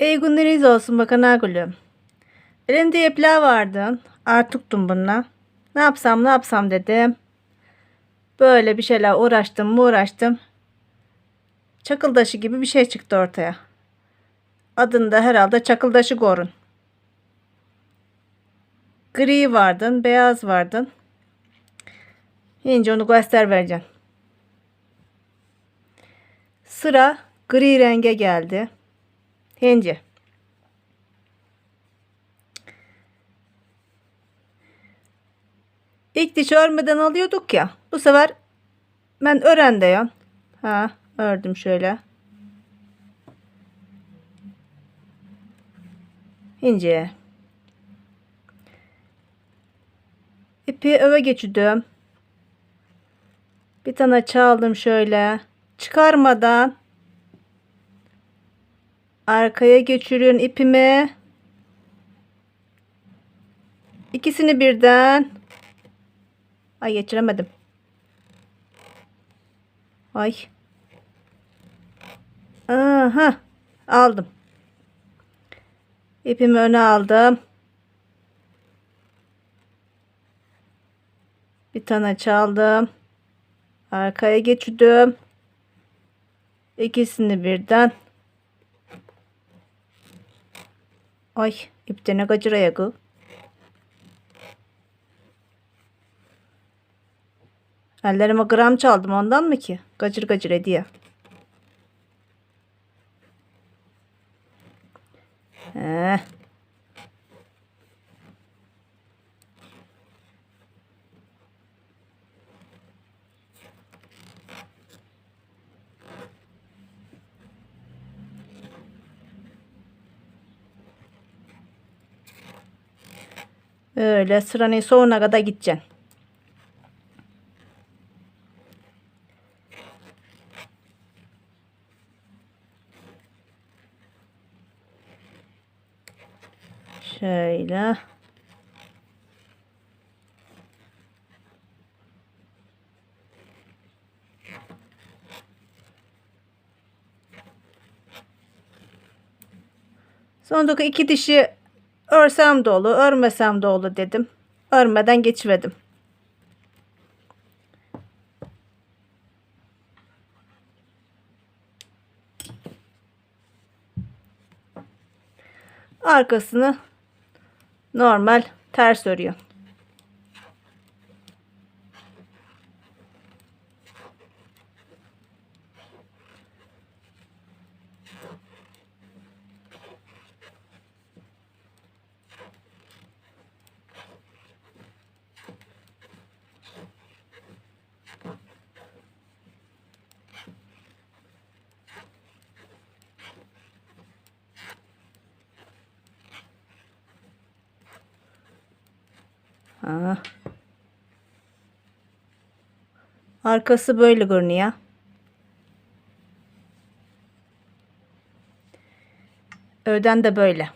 İyi günleriniz olsun bakana gülüm. Elimde ipler vardı. Artıktım bununla. Ne yapsam ne yapsam dedim. Böyle bir şeyler uğraştım mı uğraştım. Çakıldaşı gibi bir şey çıktı ortaya. Adında herhalde çakıldaşı gorun. Gri vardın, beyaz vardın. Şimdi onu göster vereceğim. Sıra gri renge geldi. Hindi. İlk diş örmeden alıyorduk ya. Bu sefer ben ören diyorum. Ha, ördüm şöyle. İnce. İpi öve geçirdim. Bir tane çaldım şöyle. Çıkarmadan arkaya geçiriyorsun ipimi. İkisini birden. Ay geçiremedim. Ay. Aha. Aldım. İpimi öne aldım. Bir tane çaldım. Arkaya geçirdim. İkisini birden. Ay ipte ne gacır ayağı. Ellerime gram çaldım ondan mı ki? Gacır gacır ediyor. Heh. Öyle sıranın sonuna kadar gideceksin. Şöyle. Sondaki iki dişi örsem de olur, örmesem de olur dedim. Örmeden geçiverdim. Arkasını normal ters örüyor. Ha. Arkası böyle görünüyor. Öden de böyle.